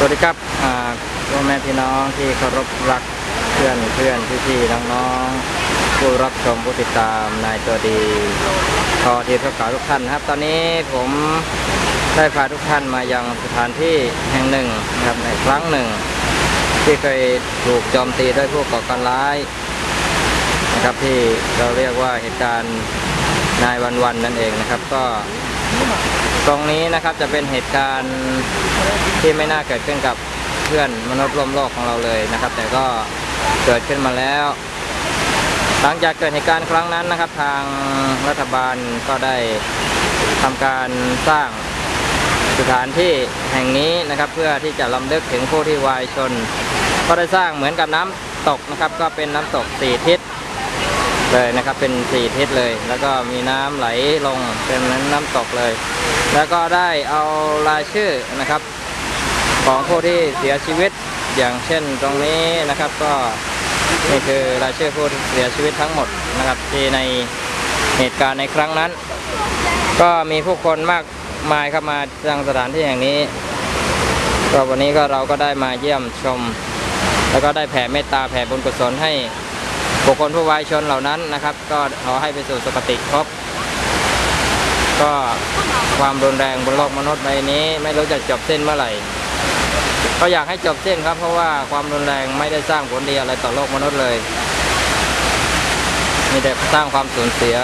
สวัสดีครับพ่อแม่พี่น้องที่เคารพรักเพื่อนเพื่อนพี่พี่น้องน้องผู้รับชมผู้ติดตามนายตัวดีพอทีทุกขาทุกท่านครับ ตอนนี้ผมได้พาทุกท่านมายังสถานที่แห่งหนึ่งนะครับในครั้งหนึ่ง ที่เคยถูกโจมตีด้วยผู้ก่อการร้ายนะครับที่เราเรียกว่าเหตุการณ์นายวันวันนั่นเองนะครับ ก็ ตรงนี้นะครับจะเป็นเหตุการณ์ที่ไม่น่าเกิดขึ้นกับเพื่อนมนุษย์ร่วมโลกของเราเลยนะครับ แต่ก็เกิดขึ้นมาแล้ว หลังจากเกิดเหตุการณ์ครั้งนั้นนะครับ ทางรัฐบาลก็ได้ทำการสร้างสถานที่แห่งนี้นะครับ เพื่อที่จะลำลึกถึงผู้ที่วายชน ก็ได้สร้างเหมือนกับน้ำตกนะครับ ก็เป็นน้ำตกสี่ทิศเลยนะครับเป็นสี่ทิศเลย แล้วก็มีน้ำไหลลงเป็นนน้ำตกเลย แล้วก็ได้เอารายชื่อนะครับ ของผู้ที่เสียชีวิตอย่างเช่นตรงนี้นะครับก็นี่คือรายชื่อผู้ที่เสียชีวิตทั้งหมดนะครับที่ในเหตุการณ์ในครั้งนั้น ก็มีผู้คนมากมายเข้ามายังสถานที่แห่งนี้ก็วันนี้ก็เราก็ได้มาเยี่ยมชม แล้วก็ได้แผ่เมตตาแผ่บุญกุศลให้บุคคลผู้วายชนเหล่านั้นนะครับ ก็ขอให้ไปสู่สุคติภพ ก็ความรุนแรงบนโลกมนุษย์ใบนี้ ไม่รู้จะจบสิ้นเมื่อไหร่ ก็อยากให้จบสิ้นครับ เพราะว่าความรุนแรงไม่ได้สร้างผลดีอะไรต่อโลกมนุษย์เลยมีแต่สร้างความสูญเสีย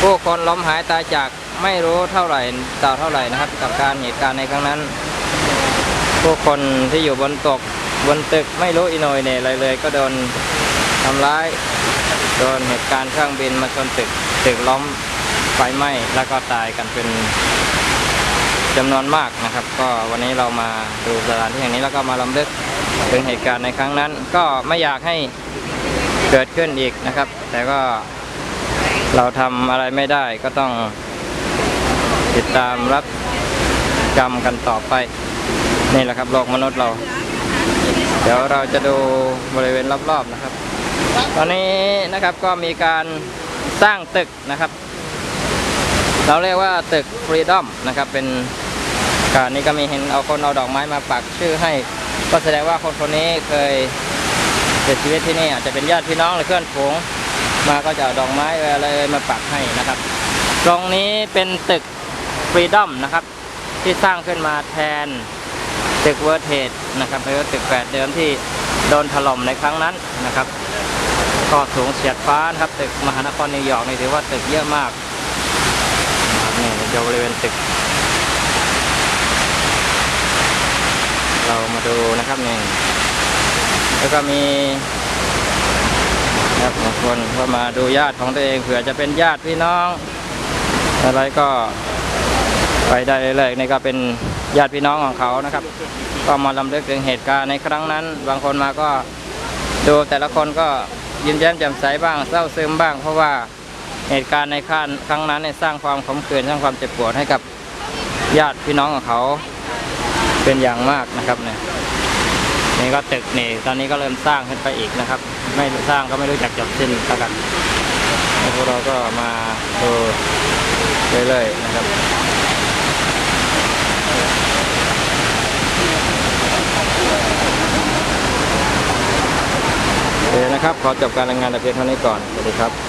ผู้คนล้มหายตายจากไม่รู้เท่าไหร่ต่อเท่าไหร่นะครับ กับการเหตุการณ์ในครั้งนั้น ผู้คนที่อยู่บนตกบนตึกไม่รู้อิโนยเนี่ยอะไรเลย ก็โดนทำร้าย โดนเหตุการณ์เครื่องบินมาชนตึกตึกล้ม ไฟไหม้แล้วก็ตายกันเป็นจำนวนมากนะครับ ก็วันนี้เรามาดูสถานที่แห่งนี้แล้วก็มาลำลึกถึงเหตุการณ์ในครั้งนั้น ก็ไม่อยากให้เกิดขึ้นอีกนะครับ แต่ก็เราทำอะไรไม่ได้ก็ต้องติดตามรับกรรมกันต่อไป นี่แหละครับโลกมนุษย์เรา เดี๋ยวเราจะดูบริเวณรอบๆนะครับ ตอนนี้นะครับก็มีการสร้างตึกนะครับ เราเรียกว่าตึก Freedom นะครับเป็นการนี้ก็มีเห็นเอาคนเอาดอกไม้มาปักชื่อให้ ก็แสดงว่าคนคนนี้เคยเสียชีวิตที่นี่อาจจะเป็นญาติพี่น้องหรือเพื่อนฝูงมาก็จะเอาดอกไม้อะไรมาปักให้นะครับ ตรงนี้เป็นตึก Freedom นะครับ ที่สร้างขึ้นมาแทนตึกเวอร์เทดนะครับเป็นตึกแฝดเดิมที่โดนถล่มในครั้งนั้นนะครับ ก็สูงเฉียดฟ้านะครับ ตึกมหานครนิวยอร์กนี่ถือว่าตึกเยอะมาก จะบริเวณตึก เรามาดูนะครับนี่แล้วก็มีนะครับบางคนก็มาดูญาติของตัวเองเผื่อจะเป็นญาติพี่น้อง อะไรก็ไปได้เลยนี่ก็เป็นญาติพี่น้องของเขานะครับ ก็มาลำลึกถึงเหตุการณ์ในครั้งนั้น บางคนมาก็ดูแต่ละคนก็ยิ้มแย้มแจ่มใสบ้างเศร้าซึมบ้าง เพราะว่า เหตุการณ์ในครั้งครั้งนั้นเนี่ยสร้างความขมขื่นสร้างความเจ็บปวดให้กับญาติพี่น้องของเขาเป็นอย่างมากนะครับเนี่ยนี่ก็ตึกนี่ตอนนี้ก็เริ่มสร้างขึ้นไปอีกนะครับ ไม่สร้างก็ไม่รู้จักจบสิ้นแล้วกันพวกเราก็มาดูเรื่อยๆนะครับโอเคนะครับ ขอจบการรายงานแต่เพียงเท่านี้ก่อน สวัสดีครับ